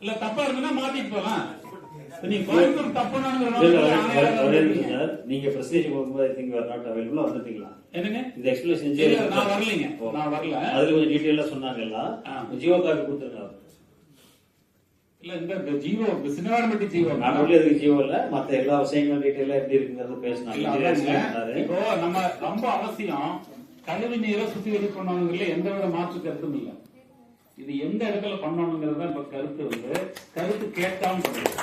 இல்ல தப்பா இருக்குன்னா மாத்திட்டு போலாம். நீங்க பிரசன்டேஷன் போகும்போது ஐ திங்க் நாட் அவைலபிள் வந்துட்டீங்களா? என்னங்க? இந்த எக்ஸ்பிளேஷன் நான் வரலைங்க. நான் வரல. அதுல கொஞ்சம் டீடைலா சொன்னாங்கல்ல. ஜியோ கார்டு கொடுத்துருங்க இல்ல இந்த ஜீவோ சினிமாரம்பட்டி ஜீவோ நான் சொல்லி அதுக்கு இல்ல? மத்த எல்லா விஷயங்களும் டீடைலா எப்படி இருக்குங்கிறது பேசினாங்க. இப்போ நம்ம ரொம்ப அவசியம். கழிவு நீரை சுத்திகரிப்பு பண்ணணுங்கிறதுல எந்த வித மாற்று கருத்தும் இல்ல. இது எந்த இடத்துல பண்ணணுங்கிறது தான் இப்ப கருத்து வந்து. கருத்து கேட்காம பண்றது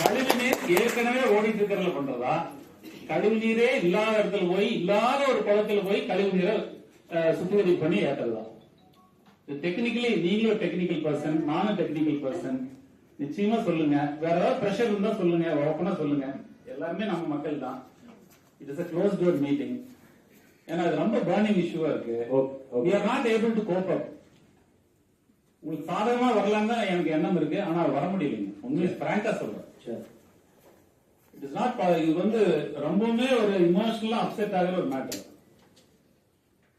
கழிவு நீர் ஏற்கனவே ஓடிட்டு இருக்கிறதுல பண்றதா? கழிவு நீரே இல்லாத இடத்துல போய் இல்லாத ஒரு குளத்துல போய் கழிவு நீரை சுத்திகரிப்பு பண்ணி ஏத்துறதா? டெக்னிக்கலி நீங்களும் டெக்னிக்கல் பர்சன் நானும் டெக்னிக்கல் பர்சன் நிச்சயமா சொல்லுங்க. வேற ஏதாவது ப்ரெஷர் இருந்தா சொல்லுங்க ஓப்பனா சொல்லுங்க. எல்லாருமே நம்ம மக்கள் தான். It is a close door meeting ஏன்னா அது ரொம்ப பர்னிங் இஷ்யூவா இருக்கு. We are not able to cope up. உங்களுக்கு சாதகமா வரலாம் தான் எனக்கு எண்ணம் இருக்கு. ஆனா வர முடியலைங்க. உண்மையை பிராங்கா சொல்றேன். சரி. இட் இஸ் நாட் இது வந்து ரொம்பவுமே ஒரு இமோஷனலா அப்செட் ஆகிற ஒரு மேட்டர்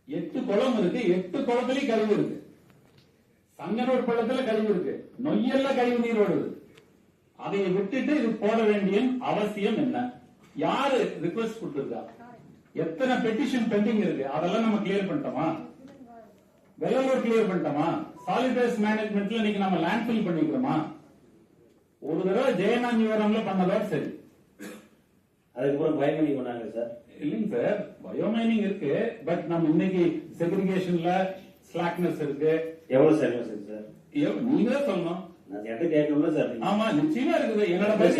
எட்டு குளம் இருக்கு. எட்டு குளத்துலயும் கழிவு இருக்கு. சங்கனூர் பள்ளத்துல கழிவு இருக்கு. நொய்யல்ல கழிவு நீர் ஓடுது. அதை விட்டுட்டு இது போட வேண்டிய அவசியம் என்ன? யாரு ரிக்வெஸ்ட் கொடுத்திருக்கா? எத்தனை பெட்டிஷன் பெண்டிங் இருக்கு? அதெல்லாம் நம்ம கிளியர் பண்ணிட்டோமா? வெள்ளலூர் கிளியர் பண்ணிட்டோமா? சாலிட் வேஸ்ட் மேனேஜ்மெண்ட்ல இன்னைக்கு நம்ம லேண்ட் ஃபில் பண்ணிக்கிறோமா? ஒரு தடவை ஜெயநாஞ்சிவரம்ல பண்ணதோட சரி. அதுக்கப்புறம் பயமணி பண்ணாங்க சார். இல்லைங்க சார் பயோமைனிங் இருக்கு பட் நம்ம இன்னைக்கு செக்ரிகேஷன்ல ஸ்லாக்னஸ் இருக்கு. எவ்வளவு சர்வீஸ் இருக்கு சார்? நீங்க தான் சொல்லணும். ஆமா நிச்சயமா இருக்குது என்னோட ஃபைவ்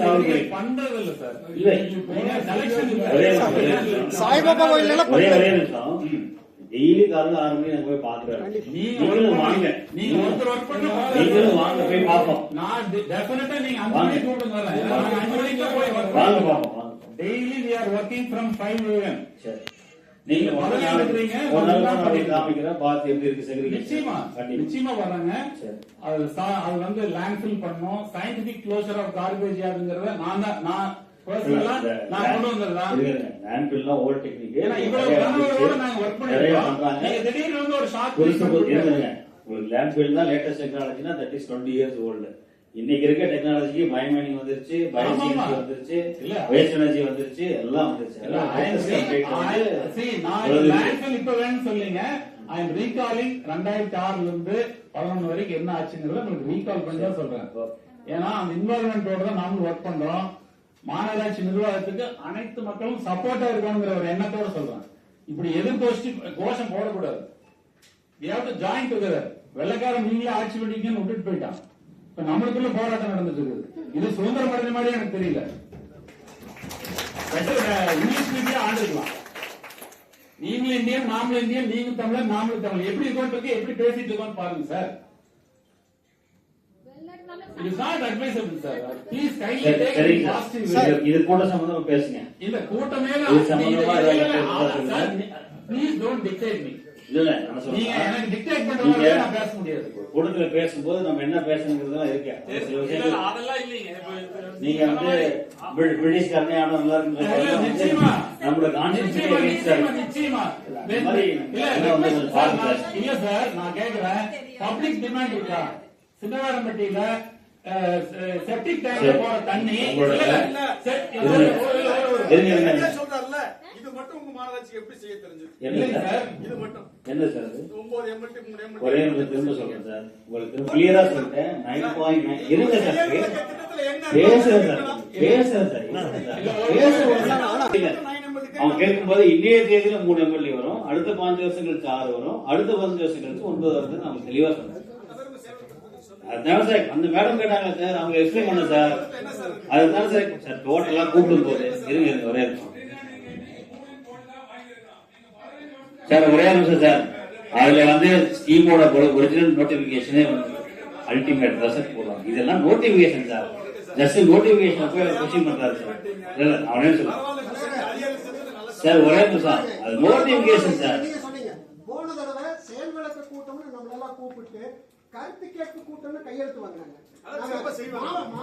சார் ஃபைவ் பண்றது இல்ல சார். நீங்க. சாய்பாபா கோயில் எல்லாம் ஒரே ஒரே நிமிஷம். டெய்லி காலைல ஆறு மணி நான் போய் நீங்க நீங்களும் வாங்க. நீங்க ஒருத்தர் ஒர்க் பண்ண நீங்களும் வாங்க போய் பார்ப்போம் நான் டெஃபினட்டா நீங்க அஞ்சு. மணிக்கு வரேன். நாங்க அஞ்சு மணிக்கு போய் வாங்க we are working from 5 a.m. சரி. நீங்க ஒரு நாள். காமிக்கிறேன் பார்த்து எப்படி இருக்கு செக்ரிகேஷன் நிச்சயமா. நிச்சயமா வர்றாங்க. சரி. அது சா- அது வந்து லேண்ட்ஃபில் பண்ணோம். சயின்டிபிக் க்ளோசர் ஆஃப் கார்பேஜ் யாருங்கிறத நான் தான் நான் நான் கொண்டு வந்ததுதான். லேண்ட்ஃபில்லாம் ஓல்ட் டெக்னிக் ஏன்னா இவ்வளவு கனவுகளோட நாங்க ஒர்க் நிறைய பண்ணிருக்கோம் பண்றாங்க நீங்க திடீர்னு வந்து ஒரு ஷார்ட் உங்களுக்கு லேண்ட்ஃபில் தான் latest டெக்னாலஜினா that is twenty years old இன்னைக்கு இருக்க டெக்னாலஜிக்கு பயோமைனிங் வந்துருச்சு. பயோசிஎன்சி வந்துருச்சு இல்ல. வேஸ்ட் எனர்ஜி வந்துருச்சு எல்லாம் வந்துருச்சு. எல்லாம். லேண்ட்ஃபில் இப்ப வேணும்னு சொல்லிங்க. ஐ எம் ரீகாலிங் ரெண்டாயிரத்தி ஆறுல இருந்து பதினொன்னு வரைக்கும் என்ன ஆச்சுங்கிறத உங்களுக்கு ரீகால் பண்ணி தான் சொல்றேன். ஏன்னா அந்த இன்வால்மெண்டோட தான் நாமளும் ஒர்க் பண்றோம். மாநகராட்சி நிர்வாகத்துக்கு அனைத்து மக்களும் சப்போர்ட்டா இருக்கணுங்கிற ஒரு எண்ணத்தோட சொல்றேன். இப்படி எதிர்கோஷ்டி கோஷம் போடக்கூடாது. To join together. வெள்ளக்காரன் நீங்களே ஆட்சி பண்ணிக்கன்னு விட்டுட்டு போயிட்டான். இப்ப நம்மளுக்குள்ள போராட்டம் நடந்துட்டு இருக்குது. இது சுதந்திரம் அடைஞ்ச மாதிரி எனக்கு தெரியல. இங்கிலீஷ் மீடியம் ஆண்டுக்கலாம். நீங்களும் இந்தியன் நாமளும் இந்தியன் நீங்க தமிழர் நாமளும் தமிழ் எப்படி இருக்கோம் இருக்கு எப்படி பேசிட்டு இருக்கோம் பாருங்க சார் இது கூட சம்பந்தமா பேசுங்க. இல்ல கூட்டமே கூட்டத்துல பேசும்போது நம்ம என்ன பேசணுங்கிறதுலாம் இருக்கு. நீங்க வந்து பிரி- பிரிட்டிஷ்காரனே ஆனா நல்லா. இருக்கு நம்மளோட இல்ல. சார், நான்- இல்ல சார் நான் கேக்குறேன். பப்ளிக் டிமாண்ட் இருக்கா? சின்னவாரம்பட்டியில செப்டிக் டேங்க்ல. போற தண்ணி. இது மட்டும் உங்க மாநகராட்சிக்கு எப்படி செய்ய தெரிஞ்சது? என்ன சார்? இது மட்டும். என்ன சார் ஒன்பது எம்எல்டி மூணு எம்எல்டி ஒரே நிமிஷம் திரும்ப சொல்றேன் சார். உங்களுக்கு கிளியரா சொல்லிட்டேன். நைன் பாயிண்ட் நைன் இருங்க சார் பேசுறேன் சார். பேசுறேன் சார். பேசுறேன். அவங்க கேட்கும்போது இன்னைய தேதியில மூணு எம்எல்ஏ வரும். அடுத்த பாஞ்சு வருஷம் கழிச்சு ஆறு வரும். அடுத்த பதினஞ்சு வருஷம் கழிச்சு ஒன்பது வருஷம் நம்ம தெளிவா சொன்னோம் அதான் சார் அந்த மேடம் கேட்டாங்க சார். அவங்க எக்ஸ்பிளைன் பண்ண சார். அதுதான் சார் சார் டோட்டலா கூப்பிடும் போது இருங்க ஒரே நிமிஷம். சார் ஒரே நிமிஷம் சார். அதுல வந்து ஸ்கீமோட ஒரிஜினல் நோட்டிபிகேஷனே வந்து அல்டிமேட் ரிசல்ட் போடுறாங்க இதெல்லாம் நோட்டிபிகேஷன் சார். ஜஸ்ட் நோட்டிபிகேஷன் போய் கொஸ்டின் பண்றாரு சார். இல்ல அவனே சொல்ல சார் ஒரே நிமிஷம் அது நோட்டிபிகேஷன் சார். நீங்க சொன்னீங்க. போன தடவை செயல் விளக்க கூட்டம்னு நம்மள எல்லாம் கூப்பிட்டு கருத்து கேட்பு கூட்டம்னு கையெழுத்து வாங்கினாங்க. அதான் சிறப்பா செய்வாங்க.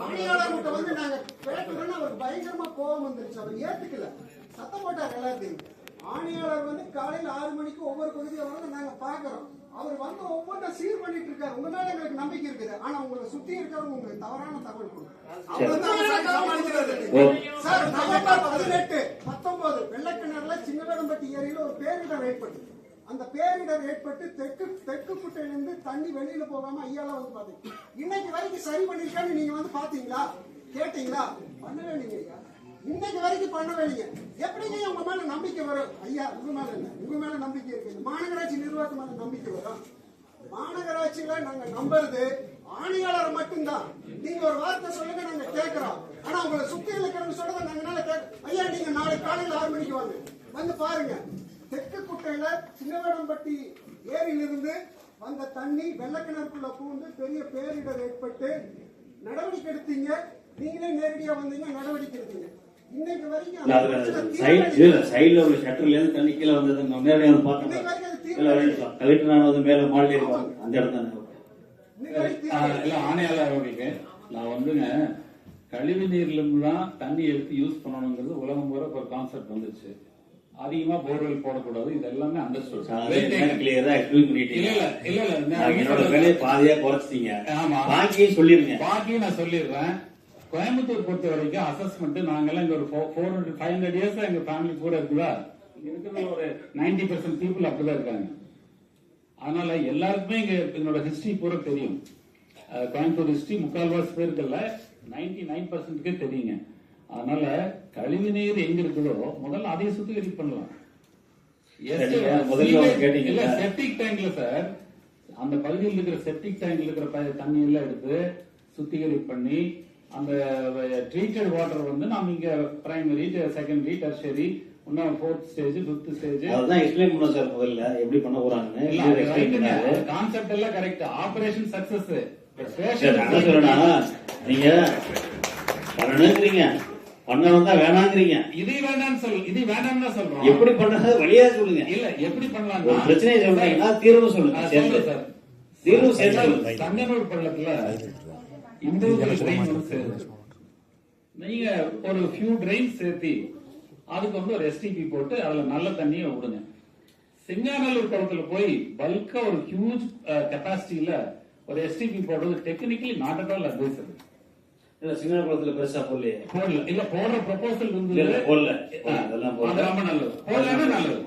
பணியாளர் கூட்டம் வந்து நாங்க பேசுறோம்னு அவருக்கு பயங்கரமா கோபம் வந்துருச்சு. அவர் ஏத்துக்கல. சத்தம் போட்டார் எல்லாத்தையும் ஆணையாளர் வந்து காலையில ஆறு மணிக்கு ஒவ்வொரு பகுதியை வந்து நாங்க பாக்குறோம் அவர் வந்து ஒவ்வொன்றும் சீர் பண்ணிட்டு இருக்காரு. உங்க மேல எங்களுக்கு நம்பிக்கை இருக்குது. ஆனா உங்களை சுத்தி இருக்கிறவங்க உங்களுக்கு தவறான தகவல் கொடுக்குறாங்க சார். நவம்பர் பதினெட்டு பத்தொன்பது வெள்ளக்கிணறுல சின்னவேடம்பட்டி ஏரியில ஒரு பேரிடர் ஏற்பட்டது அந்த பேரிடர் ஏற்பட்டு தெற்கு தெற்கு குட்டையிலிருந்து தண்ணி வெளியில போகாம ஐயால வந்து பாத்தீங்க இன்னைக்கு வரைக்கும் சரி பண்ணிருக்கான்னு நீங்க வந்து பாத்தீங்களா கேட்டீங்களா? பண்ணவே ஐயா. இன்னைக்கு வரைக்கும் பண்ணவே இல்லைங்க எப்படிங்க உங்க மேல நம்பிக்கை வரும்? ஐயா உங்க மேல இல்ல உங்க மேல நம்பிக்கை இருக்கு. மாநகராட்சி நிர்வாகம் மேல நம்பிக்கை வரும். மாநகராட்சியில நாங்க நம்புறது ஆணையாளர் மட்டும்தான். நீங்க ஒரு வார்த்தை சொல்லுங்க நாங்க கேட்கிறோம் ஆனா உங்களை சுத்தி இருக்கிறவங்க சொல்றத நாங்கனால ஐயா நீங்க நாளை காலையில ஆறு மணிக்கு வாங்க. வந்து பாருங்க. தெற்கு குட்டையில சின்னவேடம்பட்டி ஏரியிலிருந்து வந்த தண்ணி வெள்ளக்கிணறுக்குள்ள பூந்து பெரிய பேரிடர் ஏற்பட்டு நடவடிக்கை எடுத்தீங்க. நீங்களே நேரடியா வந்தீங்க நடவடிக்கை எடுத்தீங்க. சைடுல உள்ள ஷட்டர்ல இருந்து தண்ணி கீழே வந்தது நேரடியாக வந்து பார்த்தோம். கலெக்டர் நான் வந்து மேல மாடியில் இருப்பாங்க அந்த தீர்வு இல்ல. ஆணையாளர் அவர்களுக்கு நான் வந்துங்க கழிவு நீர்ல தான் தண்ணி எடுத்து யூஸ் பண்ணணுங்கிறது உலகம் பூரா ஒரு கான்செப்ட் வந்துச்சு. அதிகமா போர்வெல் போடக்கூடாது இது எல்லாமே அண்டர்ஸ்டுட் கிளியரா எக்ஸ்பிளைன் இல்ல பண்ணிட்டீங்க. இல்ல இல்ல இல்ல நான் நான் என்னோட என்ன வேலையை பாதியா குறைச்சிட்டீங்க. ஆமா. பாக்கியும் சொல்லிருங்க. பாக்கி நான் சொல்லிடுறேன். கோயம்புத்தூர் பொறுத்த வரைக்கும் அசஸ்மெண்ட் நாங்கெல்லாம் இங்க ஒரு four hundred five hundred years எங்க ஃபேமிலி கூட இருக்குதா? இங்க இருக்கிற ஒரு நைன்டி பர்சன்ட் பீப்புள் அப்படிதான் இருக்காங்க. அதனால எல்லாருக்குமே இங்க என்னோட ஹிஸ்டரி பூரா தெரியும். கோயம்புத்தூர் ஹிஸ்டரி முக்கால்வாசி பேருக்குல்ல நைன்டி நைன் பர்சன்ட்கே தெரியுங்க. அதனால கழிவு நீர் எங்க இருக்குதோ முதல்ல அதையும் சுத்திகரிப்பு பண்ணலாம். செப்டிக் டேங்க்ல சார் அந்த பகுதியில் இருக்கிற செப்டிக் டேங்க்ல இருக்கிற தண்ணி எல்லாம் எடுத்து சுத்திகரிப்பு பண்ணி அந்த ட்ரீட்டட் வாட்டர் வந்து நம்ம இங்க பிரைமரி செகண்டரி டெர்ஷரி இன்னும் ஃபோர்த் ஸ்டேஜ் ஃபிஃப்த் ஸ்டேஜ் அதுதான் எக்ஸ்பிளைன் பண்ணோம் சார் முதல்ல எப்படி பண்ண போறாங்கன்னு. கான்செப்ட் எல்லாம் கரெக்ட் ஆபரேஷன் சக்சஸ் நீங்க பண்ணணுங்கிறீங்க. பண்ணணும் தான் வேணாங்கிறீங்க. இது வேண்டாம்னு சொல் இது வேண்டாம்னு சொல்றோம். எப்படி பண்றது வழியா சொல்லுங்க. இல்ல எப்படி ஒரு பண்ணலாம் பிரச்சனையை சொல்றீங்கன்னா தீர்வு சொல்லுங்க. தீர்வு சொல்லுங்க. தங்கனூர் பள்ளத்துல நீங்க ஒரு ஃபியூ ட்ரெயின் சேர்த்தி அதுக்கு வந்து ஒரு எஸ்டிபி போட்டு அதுல நல்ல தண்ணியை விடுங்க. சிங்காநல்லூர் குளத்துல போய் பல்கா ஒரு ஹியூஜ் கெப்பாசிட்டியில ஒரு எஸ்டிபி போடுறது technically not at all advisable இல்ல சிங்கனகுளத்துல பெருசா போடலையே. போடல. இல்ல போடுற ப்ரொபோசல் வந்து இல்ல, போடல. அதெல்லாம் ரொம்ப நல்லது. போடலன்னா நல்லது.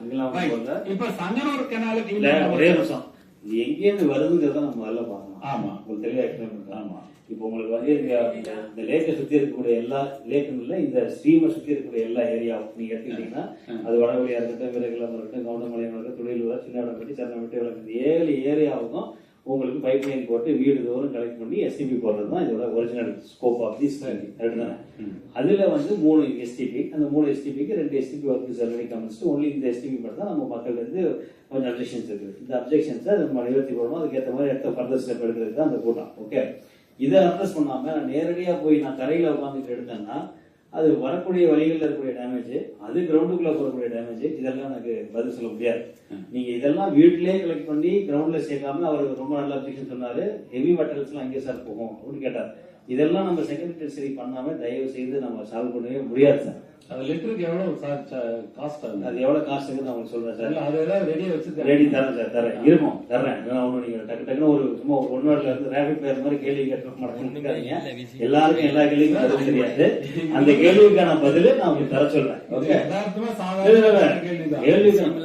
இப்ப சங்கனூர் கெனாலுக்கு ஒரே நிமிஷம். இது எங்கேருந்து வருதுங்கிறத நம்ம முதல்ல பார்க்கணும். ஆமா. உங்களுக்கு தெளிவா எக்ஸ்பிளைன் பண்றேன் ஆமா. இப்போ உங்களுக்கு வந்து இந்த- லேக்கை சுத்தி இருக்கக்கூடிய எல்லா லேக்கும் இல்ல இந்த ஸ்ட்ரீமை சுத்தி இருக்கக்கூடிய எல்லா ஏரியாவும் நீங்க எடுத்துக்கிட்டீங்கன்னா அது வடவழியா இருக்கட்டும் விரைகுளம் இருக்கட்டும் கவுண்டமலையம் இருக்கட்டும் துளிலூர் சின்னவடம்பட்டி சரணம்பட்டி விளக்கு இந்த ஏழு ஏரியாவுக்கும் உங்களுக்கு பைப் லைன் போட்டு வீடு தோறும் கலெக்ட் பண்ணி எஸ்டிபி போடுறது தான் இதோட original scope of the study correct தானே? அதுல வந்து மூணு எஸ்டிபி அந்த மூணு எஸ்டிபிக்கு ரெண்டு எஸ்டிபி ஒர்க் ஆல்ரெடி கமிச்சு ஒன்லி இந்த எஸ்டிபி மட்டும் தான் நம்ம மக்கள் வந்து கொஞ்சம் அப்ஜெக்ஷன்ஸ் இருக்கு. இந்த அப்ஜெக்ஷன்ஸை நம்ம நிவர்த்தி பண்ணணும் அதுக்கேற்ற மாதிரி அடுத்த ஃபர்தர் ஸ்டெப் எடுக்கிறதுக்கு தான் அந்த கூட்டம். ஓகே இதை அட்ரஸ் பண்ணாம நான் நேரடியா போய் நான் தரையில உட்காந்துட்டு எடுத்தேன்னா அது வரக்கூடிய வழிகளில் இருக்கக்கூடிய டேமேஜ் அது கிரவுண்டுக்குள்ள போகக்கூடிய டேமேஜ் இதெல்லாம் எனக்கு பதில் சொல்ல முடியாது. நீங்க இதெல்லாம் வீட்டிலேயே கலெக்ட் பண்ணி கிரவுண்ட்ல சேர்க்காம அவர் ரொம்ப நல்ல அப்ஜெக்ஷன் சொன்னாரு. ஹெவி மெட்டல்ஸ் எல்லாம் எங்கே சார் போகும் அப்படின்னு கேட்டார். இதெல்லாம் நம்ம செகண்ட் டெஸ்டரி பண்ணாம தயவு செய்து நம்ம சால்வ் பண்ணவே முடியாது சார். அது லிட்டருக்கு எவ்வளவு காஸ்ட் ஆகுது அது? எவ்வளவு காசுன்னு நான் உங்களுக்கு சொல்றேன் சார். இல்ல, அது ஏதாவது ரெடியா வச்சிருக்காங்க. ரெடி தரேன் சார் தரேன் இருக்கும் தர்றேன். நான் ஒண்ணும் நீங்க டக்கு டக்குன்னு ஒரு சும்மா ஒரு ஒன் வேர்ட்ல இருந்து ரேபிட் பேர் மாதிரி கேள்வி கேட்க மாட்டேங்கிறீங்க எல்லாருக்கும் எல்லா கேள்விக்கும் பதில் தெரியாது. அந்த கேள்விக்கான பதில் நான் உங்களுக்கு தர சொல்றேன். ஓகே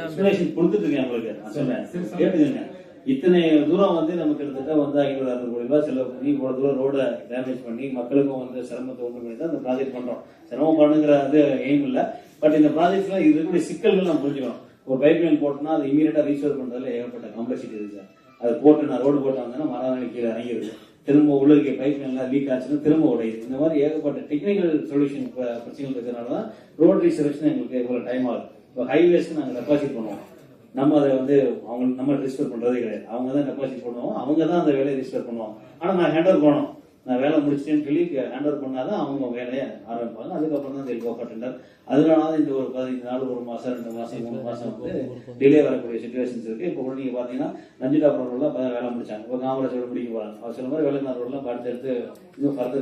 explanation கொடுத்துட்டு இருக்கேன் உங்களுக்கு. நான் சரி, சரி. கேட்டுக்கங்க. இத்தனை தூரம் வந்து நமக்கு கிட்டத்தட்ட வந்து ஐநூறு அறுநூறு கோடி ரூபாய் செலவு பண்ணி இவ்வளவு தூரம் ரோடை டேமேஜ் பண்ணி மக்களுக்கும் வந்து சிரமத்தை உண்டு பண்ணி தான் இந்த ப்ராஜெக்ட் பண்றோம். சிரமம் பண்ணுங்கிற அது எய்ம் இல்லை. பட் இந்த ப்ராஜெக்ட்ல இது இருக்கக்கூடிய சிக்கல்கள் நம்ம புரிஞ்சுக்கணும். ஒரு பைப் லைன் போட்டோம்னா அது இமீடியட்டா ரீசோர் பண்றதுல ஏகப்பட்ட காம்ப்ளெக்சிட்டி இருக்கு சார். அது போட்டு நான் ரோடு போட்டு வந்தேன்னா மரம் கீழே இறங்கிடுது திரும்ப உள்ள இருக்க பைப் லைன்லாம் லீக் ஆச்சுன்னா திரும்ப உடையுது இந்த மாதிரி ஏகப்பட்ட டெக்னிக்கல் சொல்யூஷன் பிரச்சனைகள் இருக்கிறதுனால தான் ரோட் ரீசர்வேஷன் எங்களுக்கு இவ்வளவு டைம் ஆகுது. இப்போ ஹைவேஸ்க்கு நாங்கள் டெபாசிட் பண்ணுவோம். நம்ம அதை வந்து அவங்க நம்ம ரிஜிஸ்டர் பண்றதே கிடையாது. அவங்க தான் டெபாசிட் பண்ணுவோம். அவங்க தான் அந்த வேலையை ரிஜிஸ்டர் பண்ணுவாங்க. ஆனா நான் ஹேண்ட் ஓவர் பண்ணணும். நான் வேலை முடிச்சிட்டேன்னு சொல்லி ஹேண்ட் ஓவர் பண்ணாதான் அவங்க வேலையை ஆரம்பிப்பாங்க. அதுக்கப்புறம் தான் தெரியல ஓப்பர் டெண்டர் அதனால தான் இந்த ஒரு பதினஞ்சு நாள் ஒரு மாசம் ரெண்டு மாசம் மூணு மாசம் வந்து டிலே வரக்கூடிய சுச்சுவேஷன்ஸ் இருக்கு. இப்போ கூட நீங்க பாத்தீங்கன்னா நஞ்சிடா ரோட்லாம் வேலை முடிச்சாங்க. இப்போ காமராஜ் ரோடு முடிக்க போறாங்க அவர் சொல்ல மாதிரி வேலை ரோட்லாம் பார்த்து எடுத்து இன்னும் ஃபர்தர்